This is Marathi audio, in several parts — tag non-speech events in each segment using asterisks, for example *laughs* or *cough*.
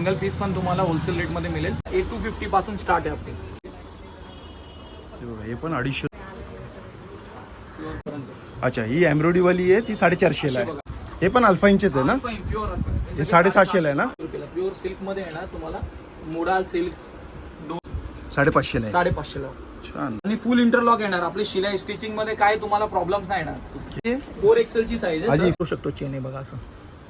सिंगल पीस पण तुम्हाला होलसेल रेटमध्ये मिळेल. ए टू फिफ्टी पासून स्टार्ट आहे आपली. हे पण अडीचशे. अच्छा ही एम्ब्रॉयडरीवाली आहे ती साडेचारशेला आहे. हे पण अल्फाईनचेच आहे ना? प्युअर हे साडेसातशेला आहे ना? प्युअर सिल्कमध्ये येणार तुम्हाला मोडाल सिल्क साडेपाचशेला आहे. साडेपाचशेला. छान. आणि फुल इंटरलॉक येणार. आपली शिलाई स्टिचिंगमध्ये काय तुम्हाला प्रॉब्लेम्स नाही येणार. फोर एक्सेल ची साईज. आहे शकतो चेन आहे बघा असं.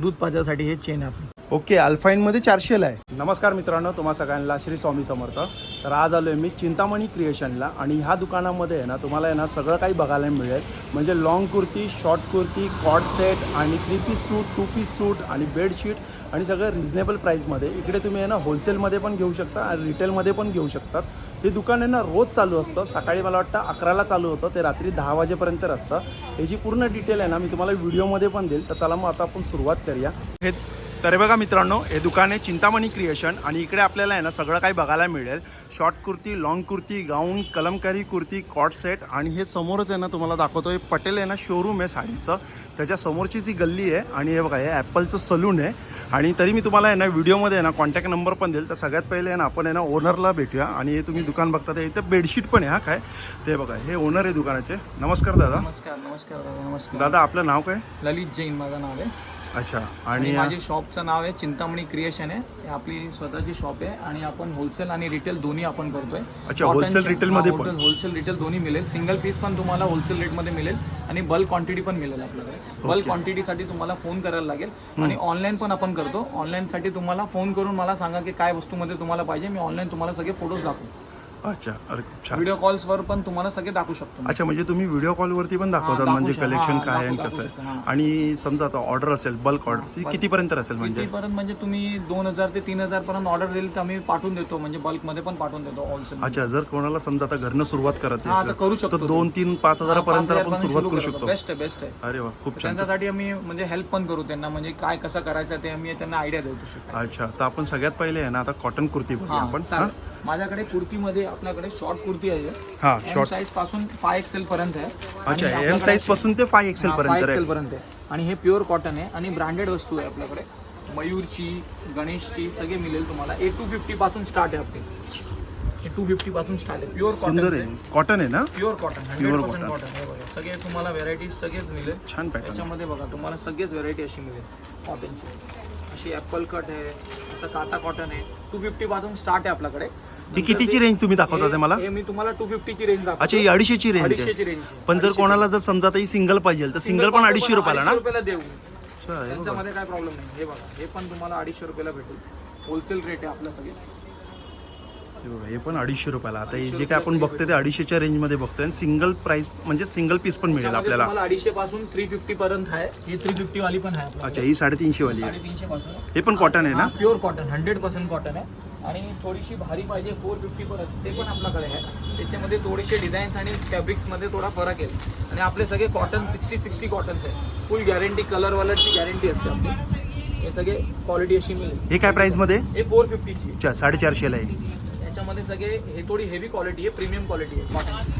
दूध पाजासाठी हे चेन आहे आपली. ओके अल्फाईनमध्ये चारशेला आहे. नमस्कार मित्रांनो तुम्हा सगळ्यांना श्री स्वामी समर्थ. तर आज आलो आहे मी चिंतामणी क्रिएशनला आणि ह्या दुकानामध्ये आहे ना तुम्हाला आहे ना सगळं काही बघायला मिळेल. म्हणजे long kurti short kurti coat set आणि three piece suit two piece suit आणि बेडशीट आणि सगळं रिझनेबल प्राईसमध्ये इकडे तुम्ही आहे ना होलसेलमध्ये पण घेऊ शकता आणि रिटेलमध्ये पण घेऊ शकतात हे दुकान आहे ना रोज चालू असतं. सकाळी मला वाटतं अकराला चालू होतं ते रात्री दहा वाजेपर्यंत असतं. याची पूर्ण डिटेल आहे ना मी तुम्हाला व्हिडिओमध्ये पण देईल. तर चला मग आता आपण सुरुवात करूया. हे तर हे बघा मित्रांनो हे दुकान आहे चिंतामणी क्रिएशन आणि इकडे आपल्याला आहे ना सगळं काही बघायला मिळेल. Short kurti long kurti gown kalamkari kurti coat set आणि हे समोरच आहे ना तुम्हाला दाखवतो हे पटेल आहे ना शोरूम आहे साडीचं. त्याच्या समोरची जी गल्ली आहे आणि हे बघा हे ॲपलचं सलून आहे. आणि तरी मी तुम्हाला आहे ना व्हिडिओमध्ये आहे ना कॉन्टॅक्ट नंबर पण देईल. तर सगळ्यात पहिले आहे ना आपण आहे ना ओनरला भेटूया आणि हे तुम्ही दुकान बघता ते इथं बेडशीट पण आहे हा काय? ते बघा हे ओनर आहे दुकानाचे. नमस्कार दादा. नमस्कार नमस्कार दादा नमस्कार. दादा आपलं नाव काय? ललित जैन माझं नाव आहे. अच्छा आणि आणि माझे शॉपचं नाव आहे चिंतामणी क्रिएशन आहे. हे आपली स्वतःची शॉप आहे आणि आपण होलसेल आणि रिटेल दोन्ही आपण करतोय. अच्छा, wholesale, retail मध्ये पण? होलसेल रिटेल दोन्ही मिळेल. सिंगल पीस पण तुम्हाला होलसेल रेटमध्ये मिळेल आणि बल्क क्वांटिटी पण मिळेल आपल्याकडे. बल्क क्वांटिटीसाठी तुम्हाला फोन करायला लागेल. आणि ऑनलाईन पण आपण करतो. ऑनलाईनसाठी तुम्हाला फोन करून मला सांगा की काय वस्तूमध्ये तुम्हाला पाहिजे. मी ऑनलाईन तुम्हाला सगळे फोटोज दाखवू अच्छा अरे खूप छान. व्हिडिओ कॉल्सवर पण तुम्हाला सगळे दाखवू शकतो. अच्छा म्हणजे तुम्ही व्हिडिओ कॉलवरती पण दाखवतात दाखवू म्हणजे. कलेक्शन हा, काय आहे आणि दाखवू- कसं आहे. आणि समजा आता ऑर्डर असेल बल्क ऑर्डर ती कितीपर्यंत असेल म्हणजे? कितीपर्यंत म्हणजे तुम्ही दोन हजार ते तीन हजार पर्यंत ऑर्डर देईल तर आम्ही पाठवून देतो म्हणजे बल्कमध्ये पण पाठवून देतो होलसेल अच्छा जर कोणाला समजा आता घरनं सुरुवात करायची हा, आता करू असेल शकतो तर दोन तीन पाच हजारापर्यंत आपण सुरुवात करू शकतो. बेस्ट आहे बेस्ट आहे. अरे वा खूप छान. त्यांच्यासाठी आम्ही म्हणजे हेल्प पण करू त्यांना म्हणजे काय कसं करायचं ते आम्ही त्यांना आयडिया देतो शकतो. अच्छा तर आपण सगळ्यात पहिले आहे ना आता कॉटन कुर्ती बघूया आपण. हा? माझ्याकडे कुर्तीमध्ये आपल्याकडे शॉर्ट कुर्ती आहे. हा शॉर्ट साईजपासून फाय एक्सेल पर्यंत आहे. अच्छा एम साईजपासून ते फाय एक्सेल पर्यंत एक्सेल पर्यंत आहे. आणि हे प्युअर कॉटन आहे. आणि ब्रँडेड वस्तू आहे आपल्याकडे. मयूरची गणेशची सगळे मिळेल तुम्हाला. ए टू फिफ्टी पासून स्टार्ट आहे आपली. ए टू फिफ्टी पासून स्टार्ट आहे. प्युअर कॉटन आहे. कॉटन आहे ना? प्युअर कॉटन पर्सेंट कॉटन हे बघा सगळे तुम्हाला व्हेरायटीज सगळेच मिळेल. छान त्याच्यामध्ये बघा तुम्हाला सगळेच व्हेरायटी अशी मिळेल. कॉटनची अशी ॲपल कट आहे असं काटा कॉटन आहे. टू फिफ्टी पासून स्टार्ट आहे आपल्याकडे. ही कितीची रेंज तुम्ही दाखवता ते मला? हे मी तुम्हाला टू फिफ्टीची रेंज दाखवतो. अच्छा ही अडीचशेची रेंज आहे. अडीचशेची रेंज पण जर कोणाला जर समजा आता ही सिंगल पाहिजे तर सिंगल पण अडीचशे रुपयाला ना? रुपयाला देऊ. अच्छा, हे बघा. त्यांच्यामध्ये काय प्रॉब्लेम नाही. हे बघा हे पण तुम्हाला अडीचशे रुपयाला भेटेल. होलसेल रेट आहे आपलं सगळे. हे पण अडीचशे रुपयाला. आता हे जे काय आपण बघतोय ते अडीचशेच्या रेंजमध्ये बघतोय. आणि सिंगल प्राइस म्हणजे सिंगल पीस पण मिळेल त्याच्यामध्ये आपल्याला. अडीचशे पासून थ्री फिफ्टी पर्यंत आहे. ही थ्री फिफ्टी वाली पण आहे. अच्छा ही साडेतीनशे वाली आहे. साडेतीनशे पासून. हे पण कॉटन आहे ना? Pure cotton hundred percent cotton आहे. आणि थोडीशी भारी पाहिजे फोर फिफ्टी पर्यंत. ते पण आपल्याकडे आहे. त्याच्यामध्ये थोडेसे डिझाईन्स आणि फॅब्रिक्समध्ये थोडा फरक आहे. आणि आपले सगळे कॉटन सिक्स्टी सिक्स्टी कॉटन्स आहे. फुल गॅरंटी कलर वलरची गॅरंटी असते आपली. हे सगळे क्वालिटी अशी मिळेल. हे काय प्राइसमध्ये? हे फोर फिफ्टीची अच्छा साडेचारशेला आहे. याच्यामध्ये सगळे हे थोडी हेवी क्वालिटी आहे प्रीमियम क्वालिटी आहे. कॉटन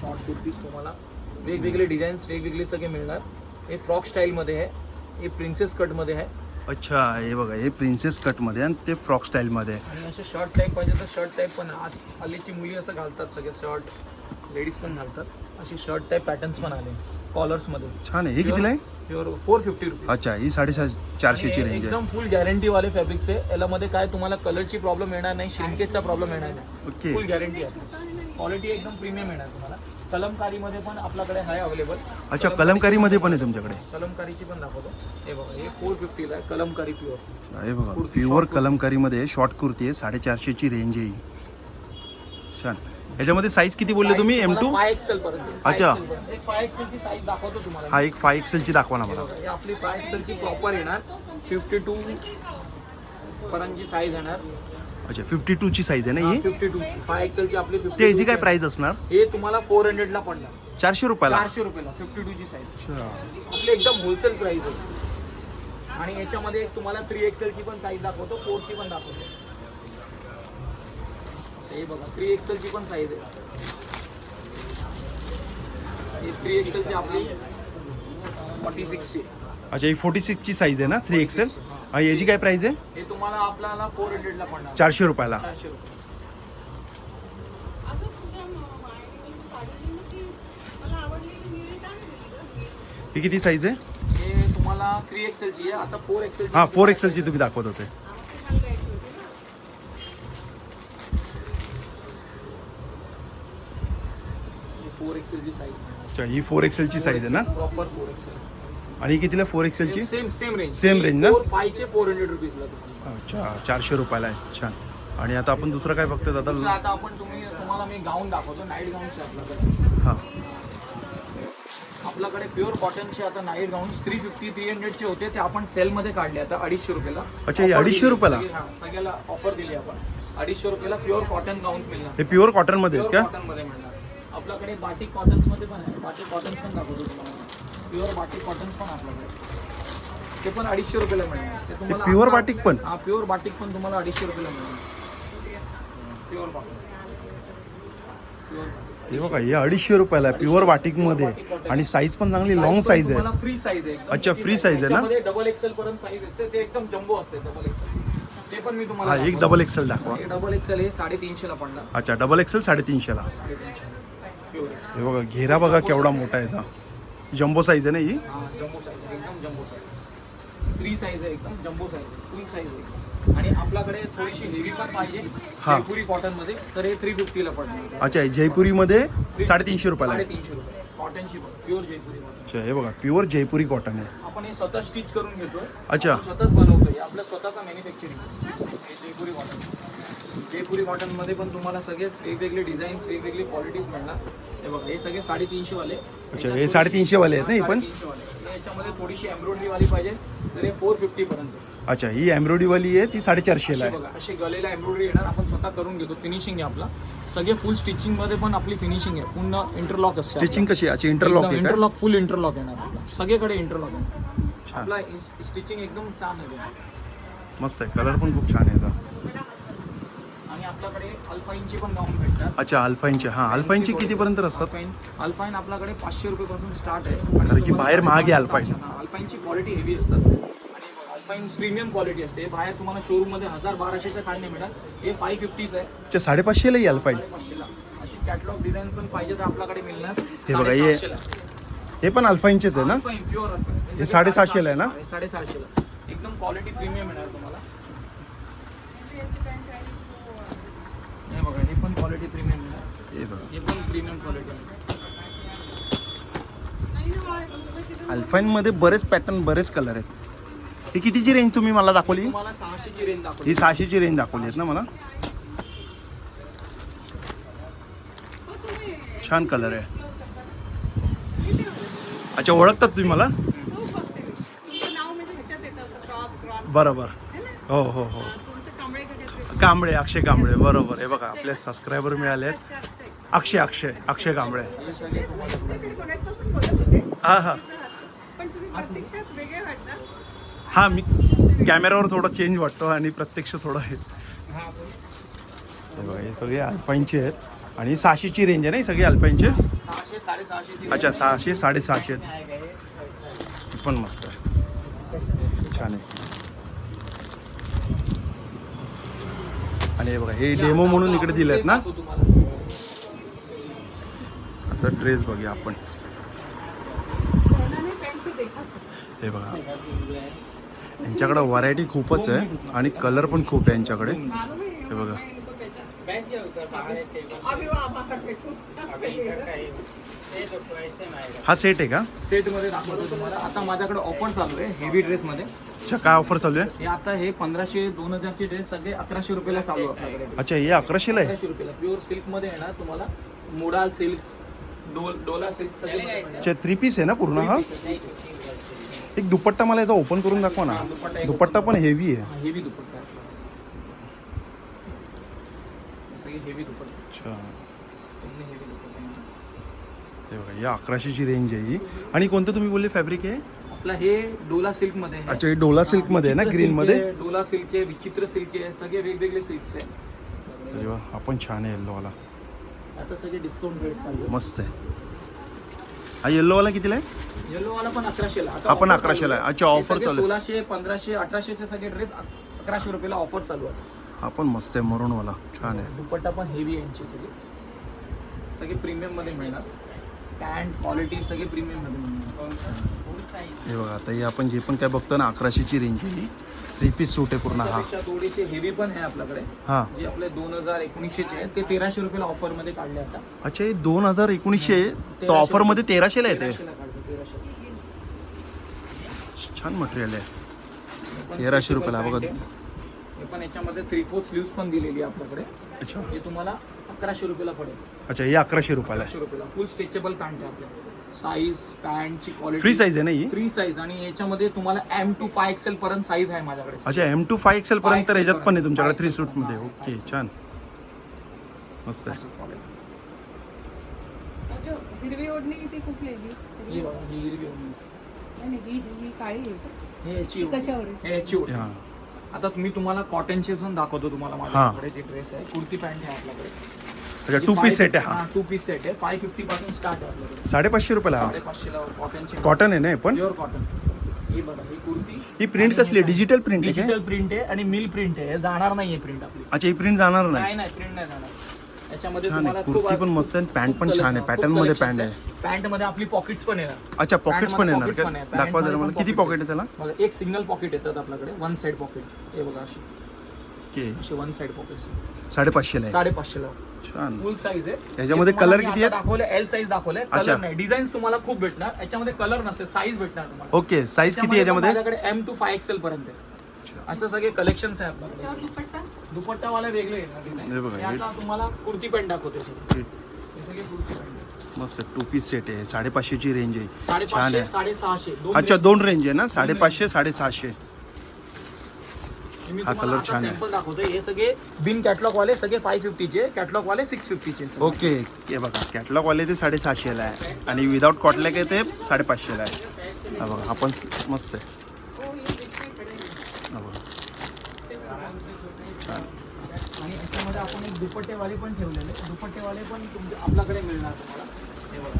शॉर्ट कुर्तीज तुम्हाला वेगवेगळे डिझाईन्स वेगवेगळे सगळे मिळणार. हे फ्रॉक स्टाईलमध्ये आहे. हे प्रिन्सेस कटमध्ये आहे. अच्छा हे बघा हे प्रिन्सेस कटमध्ये आणि ते फ्रॉक स्टाईल मध्ये आहे. आणि असे शर्ट टाईप पाहिजे तर शर्ट टाईप पण. आज हल्लीची मुली असं घालतात सगळे शर्ट लेडीज पण घालतात. असे शर्ट टाईप पॅटर्न्स पण आले. कॉलर्समध्ये छान आहे. हे कितीला आहे? प्युअर फोर फिफ्टी रुपीज अच्छा ही साडेसात चारशेची आणि रेंज आहे. एकदम फुल गॅरंटी वाले फॅब्रिक्स आहे याच्यामध्ये काय तुम्हाला कलरची प्रॉब्लेम येणार नाही श्रिंकेजचा प्रॉब्लेम येणार नाही. ओके फुल गॅरंटी आहे. क्वालिटी एकदम प्रीमियम येणार तुम्हाला. कलमकारीमध्ये पण आपल्याकडे आहे अवेलेबल अच्छा कलमकारी मध्ये पण आहे तुमच्याकडे? कलमकारीची पण दाखवतो. हे बघा हे फोर फिफ्टीला आहे. कलमकारी प्युअर हे बघा कुर्ती, प्युअर short कलमकारी मध्ये शॉर्ट कुर्ती आहे साडेचारशेची रेंज आहे ही. छान. याच्यामध्ये साईज किती बोलले तुम्ही? एम टू फाय एक्सेल पर्यंत अच्छा. एक फाय एक्सेलची साईज दाखवतो तुम्हाला. हा एक फाय एक्सेलची दाखवा ना मला. ही आपली फाय एक्सेलची प्रॉपर येणार. फिफ्टी टू पर्यंतची साईज येणार. अच्छा फिफ्टी टू ची साईज आहे ना ही फिफ्टी टू फाय एक्सेलची आपली ते 52 याची काय प्राइस असणार? हे तुम्हाला फोर हंड्रेडला पडणार. चारशे रुपयाला? चारशे रुपयाला फिफ्टी टू ची साईज अच्छा. आपली एकदम होलसेल प्राइस आहे. आणि याच्यामध्ये एक तुम्हाला थ्री एक्सेलची पण साईज दाखवतो फोरची पण दाखवतो. हे बघा थ्री एक्सेलची पण साईज आहे. ही थ्री एक्सेलची आपली फॉर्टी सिक्सची अच्छा ही फोर्टी सिक्सची साईज आहे ना थ्री एक्सेल आणि याची काय प्राईस आहे? हे तुम्हाला आपल्याला फोर हंड्रेडला पडणार. चारशे रुपयाला. चारशे रुपये. ही किती साईज आहे? हे तुम्हाला थ्री एक्सेलची आहे. आता फोर एक्सेल हां फोर एक्सेलची तुम्ही दाखवत होते आम्हाला ती मला घ्यायची होती ना. फोर एक्सेलची साईज अच्छा ही फोर एक्सेलची साईज आहे ना? प्रॉपर फोर एक्सेल आणि ही कितीला four एक्सेलची same same range Same range ना? फायचे फोर हंड्रेड रुपीजला तुम्हाला. अच्छा चारशे रुपयाला आहे. छान. आणि आता आपण दुसरं काय दुसरं दादा आता आपण तुम्ही तुम्हाला मी गाऊन दाखवतो. नाईट गाऊन्स आपल्याकडे. हां. आपल्याकडे प्युअर कॉटनचे आता night gowns three fifty three हंड्रेडचे होते. ते आपण सेलमध्ये काढले आता अडीचशे रुपयाला. अच्छा, हे Offer 250 दिली. रुपयाला? सगळी- हां, सगळ्याला ऑफर दिली आपण. अडीचशे रुपयाला प्युअर कॉटन गाऊन मिळणार. हे प्युअर कॉटनमध्ये आहेत प्युअर का? कॉटनमध्ये मिळणार. आपल्याकडे बाटिक कॉटन्समध्ये पण आहे. बाटिक कॉटन्स पण दाखवतो तुम्हाला. प्युअर बाटिक कॉटन्स पण आपल्याकडे. ते पण अडीचशे रुपयाला मिळणार. ते तुम्हाला आता- बाटिक पण? हा प्युअर बाटिक पण तुम्हाला अडीचशे रुपयाला मिळणार. प्युअर हे बघा हे अडीचशे रुपयाला आहे प्युअर बाटिकमध्ये आणि साईज पण चांगली लॉंग साईज आहे. फ्री साईज आहे. अच्छा, free size आहे ना? डबल एक्सेल पर्यंत साईज आहे. ते एकदम जम्बो असते डबल एक्सेल ते पण मी तुम्हाला एक. डबल एक्सेल दाखवा. डबल एक्सेल हे साडेतीनशेला पडणार. अच्छा डबल एक्सेल साडेतीनशेला. साडेतीनशे प्युअर एक्सेल हे बघा घेरा बघा केवढा मोठा आहे याचा जम्बो साईज आहे ना ही? हा जम्बो साईज एकदम जम्बो साईज फ्री साईज आहे एकदम जम्बो साईज फुल साईज आहे आणि आपल्याकडे थोडीशी हेवी पण पाहिजे हा. जयपुरी कॉटनमध्ये तर हे थ्री फिफ्टीला पडणार अच्छा हे जयपुरीमध्ये साडेतीनशे रुपयाला आहे. साडेतीनशे रुपये. कॉटनची पण प्युअर जयपुरी अच्छा हे बघा प्युअर जयपुरी कॉटन आहे. आपण हे स्वतः स्टिच करून घेतोय. अच्छा. आपण स्वतःच बनवतोय. आपलं स्वतःचा मॅन्युफॅक्चरिंग हे जयपुरी कॉटन जयपुरी कॉटनमध्ये पण तुम्हाला सगळेच वेगवेगळे डिझाईन्स वेगवेगळे क्वालिटीज मिळणार. हे बघा हे सगळे साडेतीनशे वाले अच्छा, हे 350 वाले आहेत ना हे पण? याच्यामध्ये थोडीशी एम्ब्रॉयडरी वाली पाहिजे तर हे फोर फिफ्टी पर्यंत. अच्छा ही एम्ब्रॉयडरीवाली आहे ती साडेचारशेला अशी आहे. बघा असे गलेला एम्ब्रॉयडरी येणार आपण स्वतः करून घेतो फिनिशिंग आहे आपला. सगळे फुल स्टिचिंगमध्ये पण आपली फिनिशिंग आहे पूर्ण इंटरलॉक असते स्टिचिंग कशी आहे? अच्छा इंटरलॉक आहे का? इंटरलॉक फुल इंटरलॉक येणार आपला. सगळीकडे इंटरलॉक आहे. छान. आपला स्टिचिंग एकदम छान आहे बघा. मस्त आहे कलर पण खूप छान आहे याचा आणि आपल्याकडे अल्फाईनचे पण गाऊन भेटतात. अच्छा अल्फाईनचे. हां अल्फाईनचे कितीपर्यंत असतात अल्फाईन अल्फाईन आपल्याकडे पाचशे रुपयापासून स्टार्ट आहे. कारण की बाहेर महाग आहे अल्फाईन. हा, अल्फाईनची क्वालिटी हेवी असतात. आणि अल्फाईन प्रीमियम क्वालिटी असते. हे बाहेर तुम्हाला शोरूममध्ये हजार बाराशेचं काढणे मिळतात हे फाय फिफ्टीच आहे. अच्छा साडेपाचशेला ही अल्फाईन. साडेपाचशेला अशी कॅटलॉग डिझाईन पण पाहिजे तर आपल्याकडे मिळणार. हे बघा, हे-. हे पण अल्फाईनचेच आहे ना? प्युअर हे साडेसहाशेला आहे ना? हे साडेसहाशेला एकदम क्वालिटी प्रीमियम मिळणार तुम्हाला हे बघा हे पण क्वालिटी प्रीमियम मिळणार हे बघा. हे पण प्रीमियम क्वालिटी तिथं अल्फाईनमध्ये बरेच पॅटर्न बरेच कलर आहेत. ही कितीची रेंज तुम्ही मला दाखवली? तुम्हाला सहाशेची रेंज दाखवली. ही सहाशेची रेंज दाखवली आहेत ना मला? हो, छान कलर आहे. अच्छा ओळखतात तुम्ही मला? तू बघते तुमचं नाव म्हणजे बरोबर. है हो. हो हो हा, तुमचं कांबळे गजात कांबळे अक्षय कांबळे. बरोबर. हे बघा आपले सबस्क्रायबर मिळाले आहेत अक्षय अक्षय अक्षय कांबळे. हा हा. हा मी कॅमेऱ्यावर थोडा चेंज वाटतो आणि प्रत्यक्ष थोडा हे. बघा हे सगळे अल्पाईनचे आहेत. आणि सहाशेची रेंज आहे ना सगळे अल्पाईनचे अच्छा सहाशे साडेसहाशे आहेत. पण मस्त आहे. छान आहे. आणि हे बघा हे डेमो म्हणून इकडे दिलेत ना? दाखवू तुम्हाला आता ड्रेस बघूया आपण. हे बघा. यांच्याकडे व्हरायटी खूपच आहे आणि कलर पण खूप आहे यांच्याकडे. हे बघा. हा सेट आहे का? सेटमध्ये दाखवतो तुम्हाला. आता माझ्याकडे ऑफर चालू आहे हेवी ड्रेस मध्ये अच्छा काय ऑफर चालू आहे? हे आता हे पंधराशे दोन हजारचे ड्रेस सगळे अकराशे रुपयाला चालू आहे आपल्याकडे. अच्छा हे अकराशेला आहे? अकराशे रुपयाला. प्युअर सिल्कमध्ये येणार तुम्हाला मोडाल सिल्क डोल डोला सिल्क सगळे. अच्छा थ्री पीस आहे ना पूर्ण हा? एक दुपट्टा मला याचा ओपन करून दाखवा ना. दुपट्टा पण हेवी आहे. हा, हेवी दुपट्टा. आहे. सगळे हेवी दुपट्टा. अच्छा. पूर्ण हेवी दुपट्टा हे बघा या अकराशेची रेंज आहे ही. आणि कोणतं तुम्ही बोलले फॅब्रिक आहे आपला हे डोला सिल्कमध्ये आहे. अच्छा हे डोला सिल्कमध्ये आहे ना विचित्र ग्रीन silk मध्ये? आहे, डोला सिल्क आहे विचित्र सिल्क आहे सगळे वेगवेगळे सिल्क्स आहे. अरे वा हा पण छान आहे येल्लो वाला आता सगळे डिस्काउंट रेट चालू. मस्त आहे. हा येल्लोवाला कितीला आहे? येलो वाला पण अकराशेला आता आपण offer 1100 ला आहे. अच्छा, हे सगळे चालू आहे. सोळाशे पंधराशे अठराशेचे सगळे ड्रेस अकराशे रुपयाला ऑफर चालू आहे. हा पण मस्त आहे मरूनवाला छान आहे. दुपट्टा पण हेवी यांची सगळी. सगळे प्रीमियममध्ये मिळणार. पॅन्ट क्वालिटी सगळे प्रीमियम हे बघा आता हे आपण जे पण काय बघतो ना अकराशेची रेंज आहे ही. थ्री पीस सूट आहे पूर्ण हा. थोडीशी हेवी पण आहे आपल्याकडे. हा. जे आपले दोन हजार एकोणीसशेचे आहे ते तेराशे रुपयाला ऑफरमध्ये काढले आता. अच्छा हे दोन हजार एकोणीसशे तो ऑफरमध्ये तेराशेला येते छान मटेरियल आहे. तेराशे रुपयाला बघा. हे पण याच्यामध्ये थ्री फोर्थ स्लीव्स पण दिलेली आहे आपल्याकडे. अच्छा. हे तुम्हाला अकराशे रुपयाला पडेल अच्छा हे अकराशे रुपयाला अकराशे रुपयाला फुल स्ट्रेचेबल पॅन्ट आहे आपल्याकडे साईज पॅन्टची क्वालिटी फ्री साईज आहे ना ही फ्री साईज आणि याच्यामध्ये तुम्हाला एम टू फाय एक्सेल पर्यंत साईज आहे माझ्याकडे अच्छा एम टू फाय एक्सेल पर्यंत 5XL ह्याच्यात पण आहे तुमच्याकडे. थ्री 5XL सूटमध्ये ओके 5XL. छान मस्त आहे अशी quality. जो हिरवी ओढणी ती कुठली आहे ही ही? बघा, ही हिरवी ओढणी. नाही, नाही, ही ही काळी आहे का? हे याची ती ओढणी. कशावर आहे? हे याची ओढणी. हा आता मी तुम्हाला कॉटनचे पण दाखवतो तुम्हाला माझ्याकडे जे ड्रेस आहे कुर्ती पॅन्ट आहे आपल्याकडे अच्छा टू पीस सेट आहे हा. टू पीस सेट आहे. फाय फिफ्टी पासून स्टार्ट आहे. आपल्याकडे साडेपाचशे रुपयाला हा? साडेपाचशेला कॉटनचे कॉटन आहे ना हे पण? प्युअर कॉटन ही बघा ही कुर्ती. ही प्रिंट कसली आहे? डिजिटल प्रिंट आहे काय? डिजिटल प्रिंट आहे आणि मिल प्रिंट आहे. हे जाणार नाहीये प्रिंट आपली. अच्छा ही प्रिंट जाणार नाही? नाही नाही प्रिंट नाही जाणार. याच्यामध्ये छान आहे. तुम्हाला कुर्ती पण मस्त आहे आणि पॅन्ट पण छान आहे. पॅटर्नमध्ये पॅन्ट आहे. पॅन्टमध्ये आपली पॉकेट्स पण येणार. अच्छा पॉकेट्स पण येणार. का. दाखवा जरा मला. किती पॉकेट आहे त्याला? बघा एक सिंगल पॉकेट येतात आपल्याकडे. वन साइड पॉकेट हे बघा अशी. ओके. असे वन साइड पॉकेट्स साडेपाचशेला आहे. साडेपाचशेला. छान. फुल साईज आहे. याच्यामध्ये हे तुम्हाला color मी किती आता आहेत? दाखवले एल साईज दाखवले. अच्छा. कलर नाही. डिझाईन तुम्हाला खूप भेटणार. याच्यामध्ये कलर नसते साईज भेटणार तुम्हाला. ओके साईज किती आहे याच्यामध्ये? माझ्याकडे एम टू फाय एक्सेल पर्यंत आहे. असं सगळे कलेक्शन आहे आपल्याकडे. त्याच्यावर दुपट्टा? दुपट्टावाले वेगळे येणार हे बघा, design. हे आता तुम्हाला कुर्ती पॅन्ट दाखवते सगळे. हे सगळे कुर्ती पॅन्ट मस्त टू पीस सेट आहे. साडेपाचशेची रेंज आहे. छान साडेपाचशे आहे. साडेसहाशे दोन अच्छा range. दोन रेंज आहे ना? साडेपाचशे साडेसहाशे. हे आता छान आहे. दाखवतोय. हे सगळे बिन कॅटलॉग वाले सगळे फाय फिफ्टीचे कॅटलॉग वाले सिक्स फिफ्टीचे ओके हे बघा कॅटलॉग वाले ते साडेसहाशेला आहे. आणि विदाऊट कॉटलॅक आहे ते साडेपाचशेला आहे. हा बघा हा पण मस्त आहे. आणि याच्यामध्ये आपण एक दुपट्टेवाले पण ठेवलेले दुपट्टेवाले पण आपल्याकडे मिळणार तुम्हाला.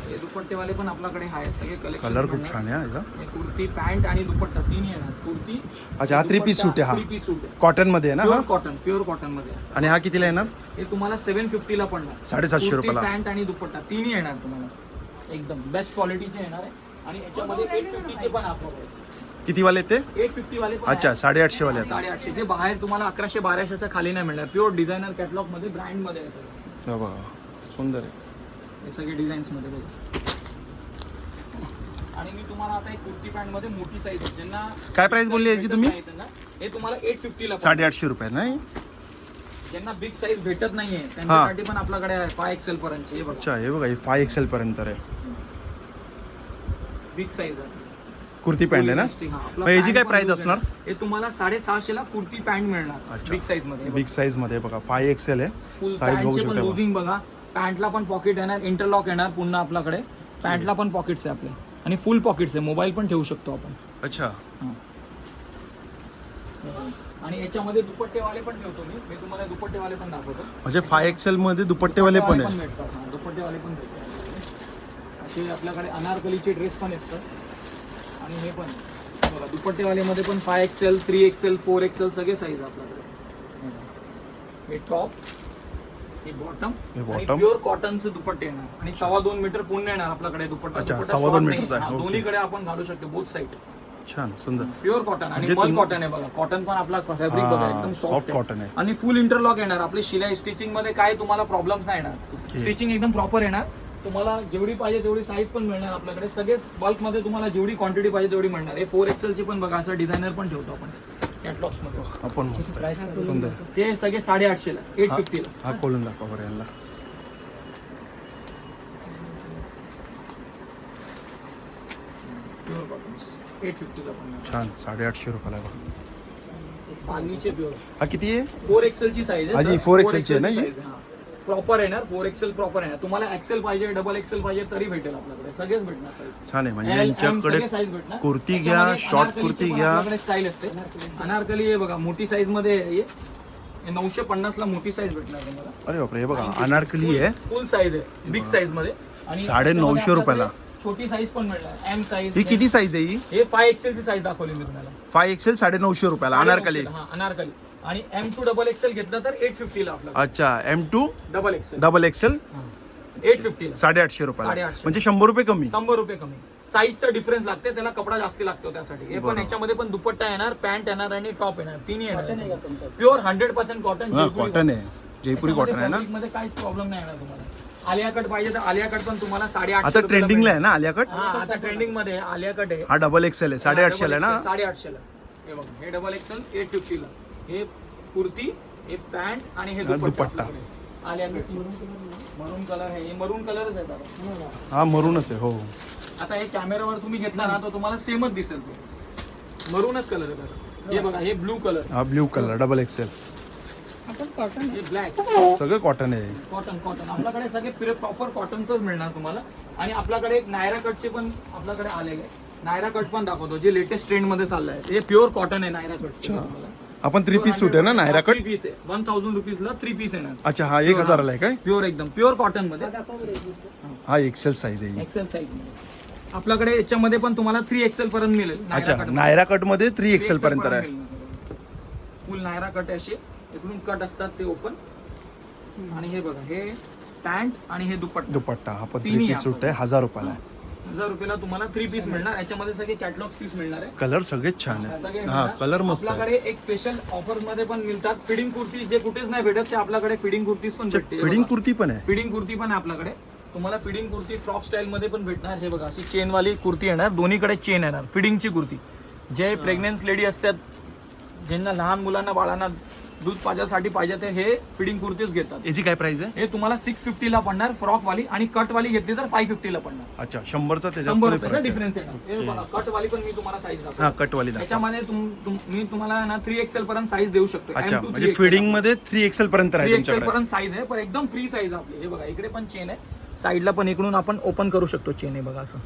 हे दुपट्टेवाले पण आपल्याकडे आहे. सगळे कलेक्शन कलर खूप छान आहे हा याचा. कुर्ती पॅन्ट आणि दुपट्टा तिन्ही येणार. कुर्ती अच्छा हा थ्री पीस सूट आहे थ्री हा पीस सूट आहे. कॉटनमध्ये आहे ना प्युअर हा? कॉटन प्युअर कॉटनमध्ये आहे. आणि हा कितीला येणार? हे तुम्हाला सेव्हन फिफ्टीला पडणार. साडेसातशे कुर्ती, रुपयाला. पॅन्ट आणि दुपट्टा तिन्ही येणार तुम्हाला. एकदम बेस्ट क्वालिटीचे येणार आहे. आणि याच्यामध्ये एट फिफ्टीचे पण आपल्याकडे किती वाले ते? एट फिफ्टी वाले पण अच्छा. साडेआठशे वाले आहेत साडेआठशे. जे बाहेर तुम्हाला अकराशे बाराशेच्या खाली नाही मिळणार. प्युअर डिझायनर कॅटलॉगमध्ये ब्रँडमध्ये हा बघा सुंदर आहे. हे सगळे डिझाईन्समध्ये बघा. आणि मी तुम्हाला आता एक कुर्ती पॅन्टमध्ये मोठी साईज आहे. ज्यांना काय प्राइस बोलली याची तुम्ही? हे तुम्हाला एट फिफ्टीला साडेआठशे रुपये नाही? ज्यांना बिग साईज भेटत नाहीये त्यांच्यासाठी पण आपल्याकडे आहे फाय एक्सेल पर्यंत हे बघा. अच्छा हे बघा हे फाय एक्सेल पर्यंत आहे. बिग साईज आहे. कुर्ती पॅन्ट आहे ना? मग याची काय प्राइस असणार. हे तुम्हाला साडेसहाशे ला कुर्ती पॅन्ट मिळणार. बिग साईजमध्ये बिग साईजमध्ये बघा फाय एक्सेल आहे. साईज बघू शकता बघा. पॅन्टला पण पॉकेट येणार इंटरलॉक येणार पुन्हा आपल्याकडे. पॅन्टला पण पॉकेट्स आहे आपले. आणि फुल पॉकेट्स आहे. मोबाईल पण ठेवू शकतो आपण. अच्छा. हा. आणि याच्यामध्ये दुपट्टेवाले पण ठेवतो मी. मी तुम्हाला दुपट्टेवाले पण दाखवतो. म्हणजे फाय एक्सेल मध्ये दुपट्टेवाले पण आहे. हा, दुपट्टेवाले पण भेटतात. असे आपल्याकडे अनारकलीचे ड्रेस पण असतात. आणि हे पण. बघा दुपट्टेवालेमध्ये पण five XL three XL four XL सगळे साईज आपल्याकडे. हे टॉप हे बॉटम हे bottom. प्युअर कॉटनचे दुपट्टे येणार. आणि सव्वा दोन मीटर पूर्ण येणार आपल्याकडे दुपट्टा. अच्छा, दुपट्टा सव्वा short दोन नाही. आहे, हा. दोन्हीकडे आपण घालू शकतो बोथ साईड छान सुंदर. प्युअर कॉटन आणि म्हणजे मल कॉटन आहे बघा. कॉटन पण आपला फॅब्रिक बघा एकदम soft सॉफ्ट cotton आहे. आणि फुल इंटरलॉक येणार. आपली शिलाई स्टिचिंगमध्ये काय तुम्हाला प्रॉब्लेम्स नाही येणार. स्टिचिंग एकदम प्रॉपर येणार. तुम्हाला जेवढी पाहिजे तेवढी साईज पण मिळणार आपल्याकडे. सगळेच बल्कमध्ये तुम्हाला जेवढी क्वांटिटी पाहिजे तेवढी मिळणार. हे फोर ची पण बघा असं डिझायनर पण ठेवतो आपण. कॅटलॉग्समध्ये. आपण मस्त. आहे. सुंदर. ते सगळे साडेआठशेला एट फिफ्टीला हा खोलून दाखवा बरं यांना प्युअर कॉटन एट फिफ्टीला पण. छान साडेआठशे रुपयाला आहे बघा. सानीचे प्युअर हा किती आहे? फोर एक्सेल ची साईज हाजी, 4XL ची आहे ना ही? प्रॉपर येणार फोर एक्सेल प्रॉपर येणार तुम्हाला एक्सेल पाहिजे डबल एक्सेल पाहिजे तरी भेटेल आपल्याकडे. सगळेच भेटणार साईज छान आहे म्हणजे यांच्याकडे. कुर्ती घ्या शॉर्ट कुर्ती घ्या. स्टाईल असते. अनारकली आहे बघा मोठी साईजमध्ये हे. नऊशे पन्नास ला मोठी साईज भेटणार तुम्हाला. अरे बापरे हे बघा अनारकली आहे. फुल साईज आहे बिग साईजमध्ये. साडे नऊशे रुपयाला. छोटी साईज पण मिळणार. एम साईज ही किती साईज आहे ही? हे फाय एक्सेल ची साईज दाखवली मी तुम्हाला. फाय एक्सेल साडे नऊशे रुपयाला अनारकली. हा अनारकली. आणि एम टू डबल एक्सेल घेतलं तर एट फिफ्टीला आपला अच्छा M to double XL double XL eight फिफ्टीला साडेआठशे रुपयाला. साडेआठशे. म्हणजे शंभर रुपये कमी. शंभर रुपये कमी. साईजचा डिफरन्स लागते त्याला कपडा जास्ती लागतो त्यासाठी. हे पण याच्यामध्ये पण दुपट्टा येणार पॅन्ट येणार आणि टॉप येणार. तिन्ही येणार. प्युअर हंड्रेड पर्सेंट कॉटन हा कॉटन आहे. जयपुरी कॉटन आहे ना? मध्ये काहीच प्रॉब्लेम नाही येणार तुम्हाला. आलिया कट पाहिजे तर आलिया कट पण तुम्हाला साडेआठशे आता रुपयाला ट्रेंडिंगला आहे. ना आलिया कट? हा आता ट्रेंडिंगमध्ये आहे, आलिया कट आहे. हा डबल एक्सेल आहे. साडेआठशे आहे ना? साडेआठशेला. हे बघा हे डबल एक्सेल एट फिफ्टीला हे कुर्ती हे पॅन्ट आणि हे दुपट्टा. दुपट्टा. आपल्याकडे. आलिया कट मरून कलर आहे. हे मरून कलरच आहे दादा हा मरूनच आहे हो. आता हे कॅमेरावर तुम्ही घेतला ना तो तुम्हाला सेमच दिसेल ते. मरूनच कलर आहे दादा हे बघा हे ब्लू कलर हा blue colour double XL cotton हे ब्लॅक सगळं कॉटन आहे. कॉटन कॉटन आपल्याकडे सगळे प्रॉपर कॉटनच मिळणार तुम्हाला. आणि आपल्याकडे एक नायरा कटचे पण आपल्याकडे आलेले आहे नायरा कट पण दाखवतो जे लेटेस्ट ट्रेंडमध्ये चाललंय. हे प्युअर कॉटन आहे नायरा कट आपण थ्री पीस सूट आहे ना नायरा कट पीस आहे. वन थाउजंड रुपीजला थ्री पीस येणार. अच्छा हा एक हजाराला आहे काय? प्युअर एकदम. प्युअर कॉटनमध्ये. हा एक्सेल साईज आहे ही. एक्सेल साईज आपल्याकडे याच्यामध्ये पण तुम्हाला थ्री एक्सेल पर्यंत मिळेल. नायरा अच्छा. नायरा कटमध्ये थ्री एक्सेल पर्यंत आहे. फुल नायरा कट असे. इकडून कट असतात ते ओपन आणि हे बघा हे पॅन्ट आणि हे दुपट्टा. दुपट्टा हा पण थ्री पीस सूट आहे हजार रुपयाला आहे. हजार रुपयाला तुम्हाला थ्री पीस मिळणार. याच्यामध्ये सगळे कॅटलॉग पीस मिळणार आहे. कलर सगळेच छान सगळे आहे हा मिळणार. कलर मस्त आहे. आपल्याकडे एक स्पेशल ऑफरमध्ये पण मिळतात. फिडिंग कुर्ती जे कुठेच नाही भेटत ते आपल्याकडे फिडिंग कुर्तीज पण भेटते. फिडिंग कुर्ती पण आहे. फिडिंग कुर्ती पण आहे आपल्याकडे. तुम्हाला फिडिंग कुर्ती फ्रॉक स्टाईल मध्ये पण भेटणार. हे बघा अशी चेन वाली कुर्ती येणार. दोन्हीकडे चेन येणार. फिडिंगची कुर्ती. जे प्रेग्नेंट लेडी असतात ज्यांना लहान मुलांना बाळांना दूध पाजासाठी पाहिजे ते हे फिडिंग कुर्तीच घेतात. याची काय प्राइस आहे? हे तुम्हाला सिक्स फिफ्टीला पडणार फ्रॉक वाली आणि कट वाली घेतली तर फाय फिफ्टीला पडणार. अच्छा शंभरचा शंभर रुपयाचा डिफरन्स येणार. हे कट वाली पण मी तुम्हाला साईज हा कटवाली दाखव. त्याच्यामध्ये मी तुम्हाला ना थ्री एक्सेल पर्यंत साईज देऊ शकतो. अच्छा म्हणजे फिडिंगमध्ये थ्री एक्सेल पर्यंत थ्री एक्सेल पर्यंत साईज आहे पण एकदम फ्री साईज आपली. हे बघा इकडे पण चेन आहे. साईडला पण इकडून आपण ओपन करू शकतो चेन आहे बघा असं.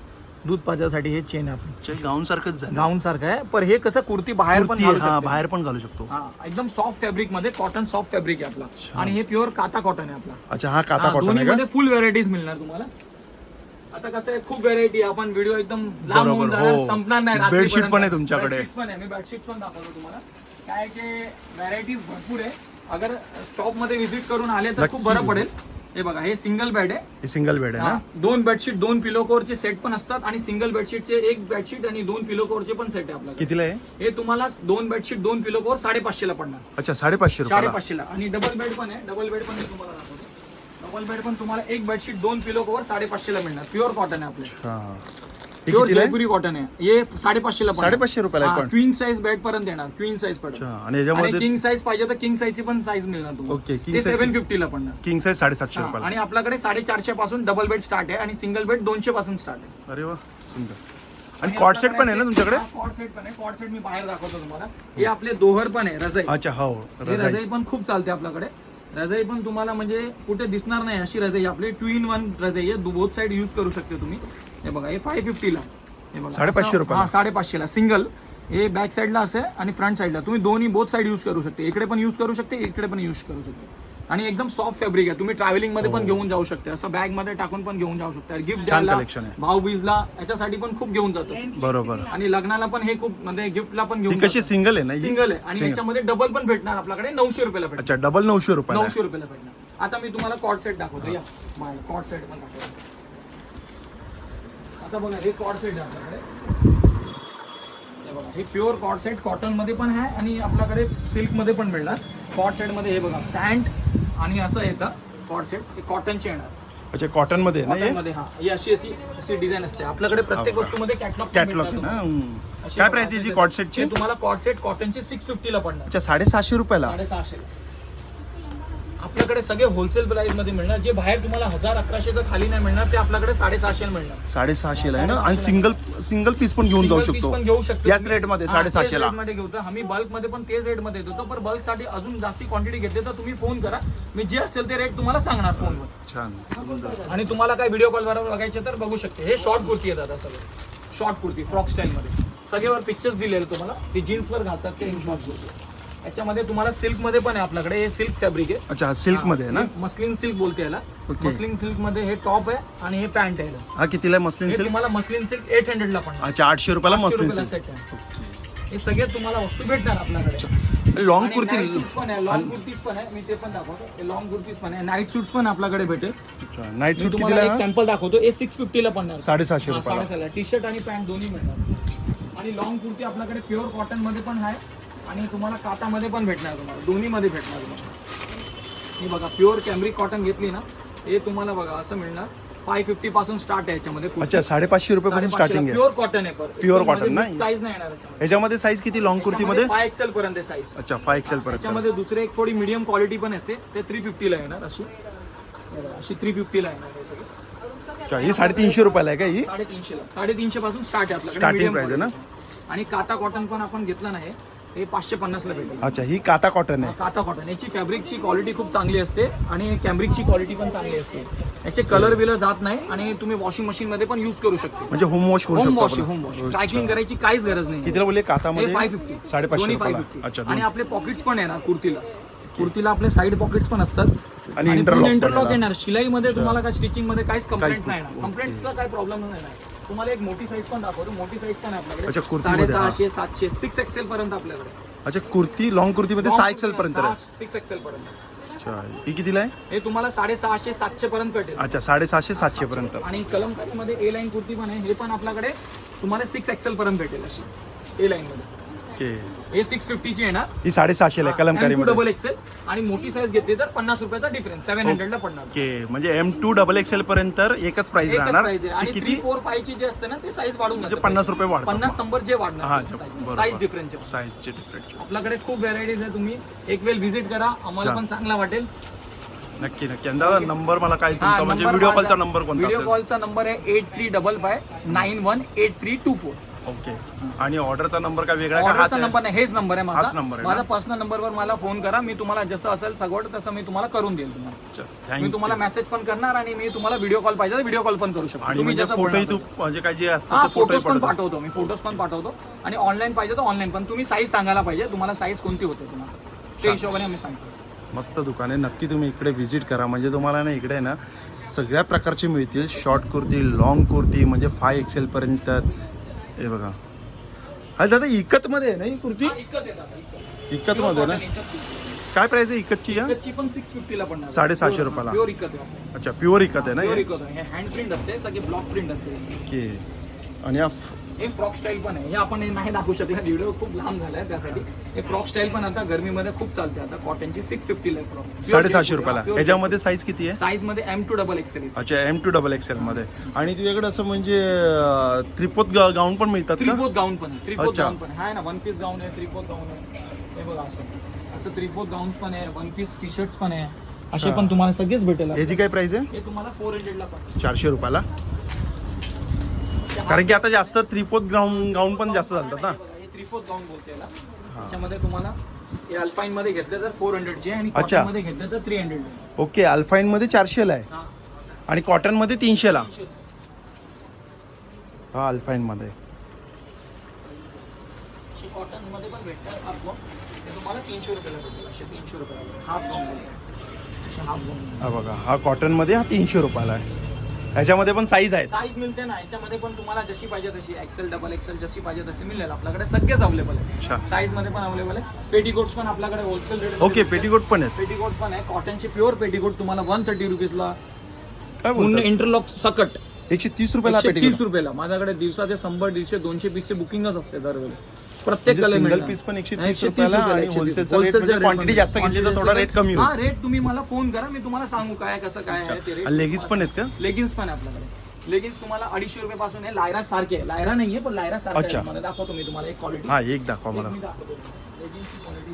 दूध पाजासाठी हे चेन आहे आपली. गाऊन सारखंच झालं. गाऊन सारखं आहे पण हे कसं कुर्ती बाहेर पण कुर्ती घालू हा शकते. बाहेर पण घालू शकतो. हा एकदम सॉफ्ट फॅब्रिकमध्ये कॉटन सॉफ्ट फॅब्रिक आहे आपला. आणि हे प्युअर काता कॉटन आहे आपला. अच्छा हा काता कॉटन आहे का? दोन्हीमध्ये फुल व्हरायटीज मिळणार तुम्हाला. आता कसं आहे खूप व्हरायटी आपण व्हिडिओ एकदम लांब बरोबर, होऊन जाणार हो. संपणार नाही Bedsheet रात्रीपर्यंत. पण आहे तुमच्याकडे. पण आहे. मी बेडशीट पण दाखवतो तुम्हाला. काय की व्हरायटीज भरपूर आहे. अगर शॉपमध्ये व्हिजिट करून आले तर खूप बरं पडेल. हे बघा हे सिंगल बेड आहे. हे सिंगल बेड आहे ना? हा, दोन बेडशीट दोन पिलो चे सेट पण असतात आणि सिंगल बेडशीटचे एक बेडशीट आणि दोन पिलो चे पण सेट आहे आपल्याकडे. कितीला आहे? हे तुम्हाला दोन बेडशीट दोन पिलो कवर साडेपाचशे ला पडणार. अच्छा साडेपाचशे रुपयाला? साडेपाचशे ला. आणि डबल बेड पण आहे डबल बेड पण मी तुम्हाला दाखवतो. डबल बेड पण तुम्हाला एक बेडशीट दोन पिलो कवर साडेपाचशे ला मिळणार. प्युअर कॉटन आहे आपले. हे प्युअर कितीला आहे? जयपुरी कॉटन आहे. हे साडेपाचशे ला साडेपाचशे रुपयाला आहे पण. क्वीन साईज बेड पर्यंत येणार क्वीन साईज अच्छा पडेल आणि आणि याच्यामध्ये किंग साईज पाहिजे तर किंग साईजची पण साईज मिळणार king size सेव्हन फिफ्टीला पडणार. किंग साईज साडेसातशे हा, रुपयाला. आणि आपल्याकडे साडेचारशे पासून डबल बेड स्टार्ट आहे आणि सिंगल बेड दोनशे पासून स्टार्ट आहे. अरे वा सुंदर. आणि कॉट सेट पण आहे ना तुमच्याकडे? कॉट सेट पण आहे. कॉट सेट मी बाहेर दाखवतो तुम्हाला. हे आपले दोहर पण आहे रजाई. अच्छा हो हे रजाई पण खूप चालते आपल्याकडे. रजाई पण तुम्हाला म्हणजे कुठे दिसणार नाही अशी रजाई. आपली टू इन वन रजाई आहे. बोथ साईड युज करू शकते तुम्ही. हे बघा हे फाय फिफ्टीला हे बघा. साडेपाचशे रुपयाला. हा साडेपाचशेला. सिंगल हे बॅक साईडला असे आणि फ्रंट साईडला तुम्ही दोन्ही बोथ साईड युज करू शकते. इकडे पण युज करू शकते इकडे पण युज करू शकते. आणि एकदम सॉफ्ट फॅब्रिक आहे. तुम्ही ट्रॅव्हलिंगमध्ये पण घेऊन जाऊ शकते. असं बॅगमध्ये टाकून पण घेऊन जाऊ शकता. गिफ्ट द्यायला collection आहे. भाऊबीजला याच्यासाठी पण खूप घेऊन जातो. बरोबर. आणि लग्नाला पण हे खूप म्हणजे गिफ्टला पण ही घेऊन कशी सिंगल आहे ना ही? सिंगल आहे. आणि Single. याच्यामध्ये डबल पण भेटणार आपल्याकडे. नऊशे रुपयाला भेटणार. अच्छा डबल नऊशे रुपयाला आहे. नऊशे रुपयाला भेटणार. आता मी तुम्हाला कॉड सेट दाखवतो. या. कॉड सेट पण दाखवतो. आता बघा हे कॉड सेट आहे आपल्याकडे. हे बघा हे प्युअर कॉड सेट कॉटनमध्ये पण आहे आणि आपल्याकडे सिल्कमध्ये पण मिळणार. कॉड सेटमध्ये हे बघा पॅन्ट आणि असं येतं कॉड सेट हे कॉटनचे येणार. अच्छा कॉटनमध्ये आहे ना हे? मध्ये हा. ही अशी अशी अशी डिझाईन असते. आपल्याकडे प्रत्येक हो का? वस्तूमध्ये कॅटलॉग कॅटलॉग आहे ना? हम्म. काय प्राइस याची ते- कॉट सेटची तुम्हाला कॉड सेट कॉटनचे सिक्स फिफ्टीला पडणार. अच्छा साडेसहाशे रुपयाला? साडेसहाशे आपल्याकडे सगळे होलसेल प्राइसमध्ये मिळणार. जे बाहेर तुम्हाला हजार अकराशेचं खाली नाही मिळणार ते आपल्याकडे साडेसहाशे मिळणार. साडेसहाशेला आहे ना? आणि सिंगल सिंगल पीस पण घेऊन जाऊ Single piece शकतो. पण घेऊ शकतो. याच रेटमध्ये साडेसहाशेला मध्ये घेतो आम्ही बल्कमध्ये पण तेच रेटमध्ये देतो पण बल्कसाठी अजून जास्ती क्वांटिटी घेतली तर तुम्ही फोन करा. मी जे असेल ते रेट तुम्हाला सांगणार फोनवर छान. आणि तुम्हाला काय व्हिडिओ कॉलवर बघायचे तर बघू शकते. हे शॉर्ट कुर्ती येतात सगळे. शॉर्ट कुर्ती फ्रॉक स्टाईल मध्ये. सगळेवर पिक्चर्स दिलेले तुम्हाला. ते जीन्सवर घालतात ते शॉर्ट कुर्ती. याच्यामध्ये तुम्हाला सिल्कमध्ये पण आहे आपल्याकडे. हे सिल्क फॅब्रिक आहे. अच्छा सिल्कमध्ये आहे ना? मस्लिन सिल्क बोलते याला. मस्लिन सिल्कमध्ये हे टॉप आहे आणि हे पॅन्ट आहे याला. हा कितीला आहे मस्लिन हे सिल्क? तुम्हाला मस्लिन सिल्क एट हंड्रेड ला पण अच्छा आठशे रुपयाला मस्लिन सिल्क. सेट आहे. हे सगळे तुम्हाला वस्तू भेटणार आपल्याकडे. लॉंग आणि कुर्ती night suits पण आहे. लॉंग कुर्तीज पण आहे. मी ते पण दाखवतो. हे लॉंग कुर्तीज पण आहे. नाईट सूट्स पण आपल्याकडे भेटेल. अच्छा नाईट मी सूट तुम्हाला एक आहे? सॅम्पल दाखवतो. हे सिक्स फिफ्टीला पण साडेसहाशे रुपयाला. साडेसहाला टी शर्ट आणि पॅन्ट दोन्ही मिळणार आणि लॉंग कुर्ती आपल्याकडे प्युअर कॉटनमध्ये पण आहे. आणि तुम्हाला कातामध्ये पण भेटणार तुम्हाला. दोन्ही मध्ये भेटणार तुम्हाला. हे बघा प्युअर कॅमरिक कॉटन घेतली ना हे तुम्हाला बघा असं मिळणार. फाय फिफ्टी पासून स्टार्ट आहे याच्यामध्ये अच्छा साडेपाचशे रुपयापासून स्टार्टिंग आहे. प्युअर कॉटन आहे Pure cotton ना? साईज नाही येणार याच्यामध्ये. साईज किती? लॉंग कुर्तीमध्ये? फाय एक्सेल पर्यंत साईज अच्छा फाय एक्सेल पर्यंत. त्याच्यामध्ये दुसरे एक थोडी मिडियम क्वालिटी पण असते. ते थ्री फिफ्टीला येणार अशी. अशी थ्री फिफ्टीला येणार हे. अच्छा ही साडेतीनशे रुपयाला आहे का ही? साडेतीनशेला साडेतीनशे पासून स्टार्ट आहे Starting medium price आहे ना? आणि काता कॉटन पण आपण घेतलं नाही. हे पाचशे पन्नासला भेटेल. अच्छा ही काता कॉटन आहे. काता कॉटन याची फॅब्रिकची क्वालिटी खूप चांगली असते आणि कॅम्ब्रिकची क्वालिटी पण चांगली असते. याचे कलर बिलर जात नाही आणि तुम्ही वॉशिंग मशीन मध्ये पण युज करू शकता. म्हणजे होम वॉश करू होम शकतो वॉश. होम वॉश ट्रॅकिंग करायची काहीच गरज नाही. कितीला बोलले? कातामध्ये? फाय फिफ्टी साडेपाचशे दोन्ही फाय रुपयाला फिफ्टी आणि दोन- आपले पॉकेट्स पण येणार कुर्तीला. कुर्तीला आपले साईड पॉकेट्स पण असतात. आणि interlock पण इंटरलॉक येणार. येणार. शिलाईमध्ये तुम्हाला काय स्टिचिंगमध्ये काहीच कंप्लेंट नाही कंप्लेंट्सचा काय प्रॉब्लेम नाही येणार. तुम्हाला एक मोठी साईज पण दाखवतो. मोठी साईज पण आहे अच्छा, आपल्याकडे कुर्तीमध्ये, साडेसहाशे सातशे सिक्स एक्सेल पर्यंत आपल्याकडे. अच्छा कुर्ती लॉंग कुर्तीमध्ये सहा एक्सेल पर्यंत आहे. सिक्स एक्सेल पर्यंत. अच्छा ही कितीला आहे? हे तुम्हाला साडेसहाशे सातशे पर्यंत भेटेल. अच्छा साडेसहाशे सातशे पर्यंत. आणि कलमकारीमध्ये ए लाईन कुर्ती पण आहे. हे पण आपल्याकडे तुम्हाला सिक्स एक्सेल पर्यंत भेटेल अशी. ए लाईन मध्ये. ओके हे सिक्स फिफ्टीची येणार ही साडेसहाशेला आहे कलमकारीमध्ये डबल एक्सेल आणि मोठी साईज घेतली तर पन्नास रुपयाचा डिफरन्स सेव्हन हंड्रेडला पडणार. ओके म्हणजे एम टू डबल एक्सेल पर्यंत एकच प्राइस एकच राहणार. प्राइस आहे. आणि ती थ्री किती? फोर फाय ची जे असते ना ते साईज वाढून म्हणजे जाते. पन्नास रुपये वाढतात. पन्नास नंबर जे हा, वाढणार बरोबर. साईज डिफरन्स साईजचे डिफरंट आपल्याकडे खूप व्हरायटीज आहे तुम्ही एक वेळ व्हिजिट करा. आम्हाला. पण चांगला वाटेल. नक्की नक्की. आणि दादा नंबर मला काय तुमचा? म्हणजे व्हिडिओ कॉलचा नंबर कोणता व्हिडिओ असेल? कॉलचा नंबर आहे eight three double five nine one eight three two four okay. आणि ऑर्डरचा नंबर काय वेगळा आहे का? हाच ऑर्डरचा आहे? नंबर नाही हेच नंबर आहे हाच माझा number आहे ना? माझा पर्सनल नंबरवर मला फोन करा. मी तुम्हाला जसं असेल सगवड तसं मी तुम्हाला करून देईल तुम्हाला. अच्छा, मी you. तुम्हाला मेसेज पण करणार आणि मी तुम्हाला व्हिडिओ कॉल पाहिजे व्हिडिओ कॉल पण करू शकतो. आणि तुम्ही म्हणजे जसं फोटोही बोलणार तू म्हणजे काय जे हा असतं फोटोज पण पाठवतो. मी फोटोज पण पाठवतो. आणि ऑनलाईन पाहिजे तर ऑनलाईन पण तुम्ही साईज सांगायला पाहिजे. तुम्हाला साईज कोणती होते तुम्हाला? त्या हिशोबाने आम्ही सांगतो. मस्त दुकान आहे. नक्की तुम्ही इकडे व्हिजिट करा. म्हणजे तुम्हाला ना इकडे ना सगळ्या प्रकारचे मिळतील. शॉर्ट कुर्ती लॉंग कुर्ती म्हणजे फाय एक्सेल पर्यंत हे बघा. अरे दादा इकतमध्ये आहे ना ही कुर्ती? हा, इकत इकत. इकतमध्ये ना? इकत. काय प्राइस आहे इकतची इकतची पण सिक्स फिफ्टीला पण साडेसहाशे रुपयाला. इकत अच्छा प्युअर इकत आहे ना हे इकत हे हँड प्रिंट असते सगळे ब्लॉक प्रिंट असते. आणि हा हे फ्रॉक स्टाईल पण आहे. हे आपण नाही दाखवू शकत. हा व्हिडिओ खूप लांब झालाय त्यासाठी. हे फ्रॉक स्टाईल पण आता गरमीमध्ये खूप चालते. आता कॉटनची सिक्स फिफ्टीला आहे फ्रॉक. साडेसहाशे रुपयाला. याच्यामध्ये साईज किती आहे? साईजमध्ये एम टू डबल एक्सेल अच्छा एम टू डबल एक्सेल मध्ये. आणि तुझ्याकडे असं म्हणजे त्रिपोत गाऊन पण मिळतात फोर्थ गाऊन पण आहे. अच्छा. गाऊन पण आहे. ना वन पीस गाऊन आहे फोर्थ गाऊन आहे. हे बघा असं. असं फोर्थ गाऊन पण आहे वन पीस टी शर्ट्स पण आहे. असे पण तुम्हाला सगळेच भेटेल. याची काय प्राइस आहे? हे तुम्हाला फोर हंड्रेडला पण. चारशे रुपयाला. कारण की आता जास्त त्रिपोत गाऊन गाऊन पण जास्त चालतात ना. फोर्थ गाऊन बोलते याला. त्याच्यामध्ये तुम्हाला अल्पाईन मध्ये घेतलं तर फोर हंड्रेडची आणि अच्छा. मध्ये घेतलं तर थ्री हंड्रेड ओके अल्फाईन मध्ये चारशेला आहे. आणि कॉटनमध्ये तीनशेला हा अल्फाईन मध्ये. कॉटनमध्ये पण भेटतात हाफ गाऊन ते तुम्हाला तीनशे रुपयाला भेटेल असे तीनशे रुपयाला. हाफ गाऊन हाफ गाऊन हा बघा हा कॉटनमध्ये हा तीनशे रुपयाला आहे. याच्यामध्ये पण साईज आहेत. साईज मिळते ना याच्यामध्ये पण तुम्हाला जशी पाहिजे तशी एक्सेल डबल एक्सेल जशी पाहिजे तशी मिळेल. आपल्याकडे सगळेच अवेलेबल अच्छा. आहे साईजमध्ये पण अवेलेबल आहे पेटीकोट्स पण आपल्याकडे होलसेल रेट ओके पेटीकोट पण आहेत. पेटीकोट पण आहे. कॉटनचे प्युअर पेटीकोट तुम्हाला वन थर्टी रुपीजला. काय पूर्ण बोलतो इंटरलॉक सकट. एकशे तीस रुपयाला एकशे पेटीकोट तीस रुपयाला. माझ्याकडे दिवसाचे शंभर दीडशे दोनशे पीसचे बुकिंगच असते दरवेळी. प्रत्येक म्हणजे single मिळणार. piece पण एकशे तीस रुपयाला आणि wholesale चा rate म्हणजे quantity जास्त घेतली तर थोडा rate कमी होईल. हा रेट तुम्ही मला फोन करा मी तुम्हाला सांगू काय कसं काय आहे ते लेगिन्स पण आहेत का? लेगिन्स पण आहे आपल्याकडे. लेगिन्स तुम्हाला अडीचशे रुपये पासून आहे लायरा सारखे आहे. लायरा नाहीये पण लायरा सारखे अच्छा. आहे. मला दाखवतो मी तुम्हाला एक क्वालिटी हा एक दाखवा मला. मी दाखवतो. लेगिन्सची क्वालिटी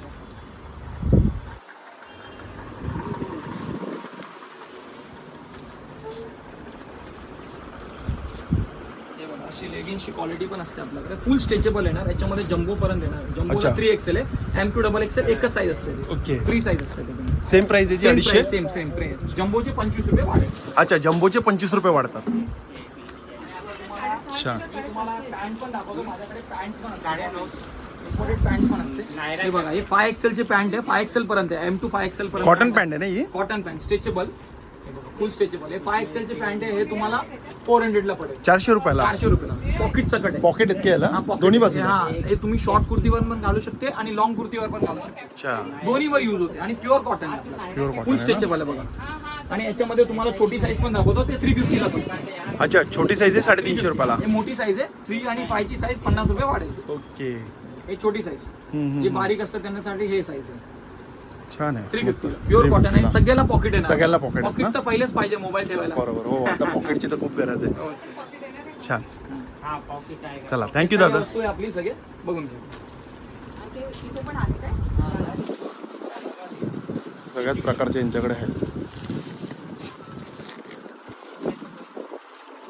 हे बघा अशी लेगिन्सची क्वालिटी पण असते आपल्याकडे. फुल स्ट्रेचेबल येणार याच्यामध्ये जम्बो पर्यंत येणार. जम्बोला अच्छा. थ्री एक्सेल आहे एम टू डबल एक्सेल एकच साईज असते ओके. फ्री साईज असते सेम प्राइस याची अडीचशे? सेम सेम प्राइस जम्बोचे पंचवीस रुपये वाढेल. अच्छा जम्बोचे पंचवीस रुपये वाढतात. अच्छा. मी तुम्हाला पॅन्ट पण दाखवतो माझ्याकडे पॅन्ट पण असतात इम्पोर्टेड पॅन्ट पण असते हे बघा हे फाय एक्सेल चे पॅन्ट आहे. फाय एक्सेल पर्यंत आहे. एम टू फाय एक्सेल पर्यंत कॉटन पॅन्ट आहे ना ही? Cotton pant stretchable full stretchable हे फाय एक्सेल चे पॅन्ट आहे. हे तुम्हाला फोर हंड्रेडला पडेल. चारशे रुपयाला? चारशे रुपयाला. पॉकेट सकट आहे. पॉकेट इतके याला हा, pocket. दोन्ही बाजू हा हे तुम्ही शॉर्ट कुर्तीवर पण घालू शकते आणि लॉंग कुर्तीवर पण घालू शकते. अच्छा. दोन्हीवर युज होते. आणि pure cotton Pure cotton full आहे ना? स्ट्रेचेबल आहे बघा आणि याच्यामध्ये तुम्हाला छोटी साईज पण दाखवतो. ते थ्री फिफ्टीला पण अच्छा छोटी साईज आहे साडेतीनशे रुपयाला? हे मोठी साईज आहे. थ्री आणि फाय ची साईज पन्नास रुपये वाढेल. ओके हे छोटी साईज हम्म, हम्म, जे बारीक असतात त्यांच्यासाठी हे साईज आहे. छान थ्री आहे मस्त. फिफ्टी प्युअर कॉटन आहे 350 ला. सगळ्याला पॉकेट आहे ना. सगळ्याला pocket आहेत पॉकेट? तर पहिलेच पाहिजे मोबाईल ठेवायला. बरोबर हो आता पॉकेटची तर खूप गरज आहे. ओके. छान. हा पॉकेट आहे. चला थँक्यू दादा. वस्तू आहे आपली सगळे? बघून घ्या. ते इथे पण आहेत काय सगळ्याच प्रकारचे यांच्याकडे आहेत.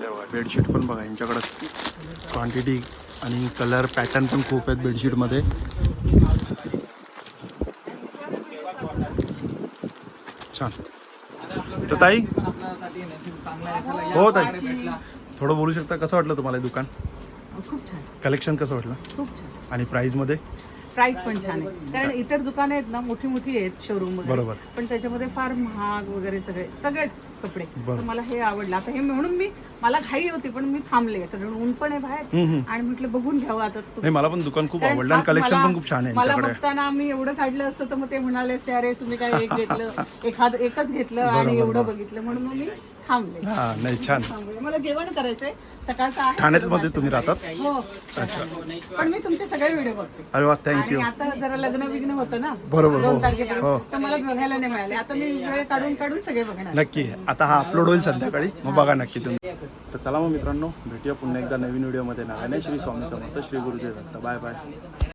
बघा बेडशीट पण बघा यांच्याकडे. क्वांटिटी आणि कलर पॅटर्न पण खूप आहेत बेडशीटमध्ये छान. तर ताई? हो, ताई. थोडं बोलू शकता? कसं वाटलं तुम्हाला दुकान? खूप छान. कलेक्शन कसं वाटलं? खूप छान. आणि प्राईजमध्ये प्राइस पण छान आहे. कारण इतर दुकानं आहेत ना मोठी मोठी आहेत शोरूम बरोबर. पण त्याच्यामध्ये फार महाग वगैरे सगळे सगळेच. कपडे. तर मला हे आवडलं. आता हे म्हणून मी मला घाई होती पण मी थांबले. कारण ऊन पण आहे बाहेर. आणि म्हटलं बघून घ्यावं आता नाही मला पण दुकान खूप आवडलं आणि कलेक्शन पण खूप छान आहे मला बघताना मी एवढं काढलं असतं तर मग ते म्हणाले "से, अरे तुम्ही काय एक घेतलं *laughs* एखाद एकच घेतलं आणि एवढं बघितलं. म्हणून मी थांबले. हा नाही छान. मला जेवण करायचंय. सकाळचं आहे. ठाण्यामध्ये तुम्ही राहतात? हो. पण मी तुमचे सगळे व्हिडिओ बघते. अरे वा आणि थँक्यू आता जरा लग्न बिग्न होतं ना? बरोबर, हो. दोन हो. तारखेपर्यंत. तर मला बघायला नाही मिळाले. आता मी वेळ काढून काढून सगळे बघणार. नक्की. आता हा अपलोड होईल संध्याकाळी. मग बघा नक्की तुम्ही. तर चला मग मित्रांनो भेटूया पुन्हा एकदा नवीन व्हिडिओमध्ये. नागाने Shri Swami Samarth Shri Gurudev. Datta bye bye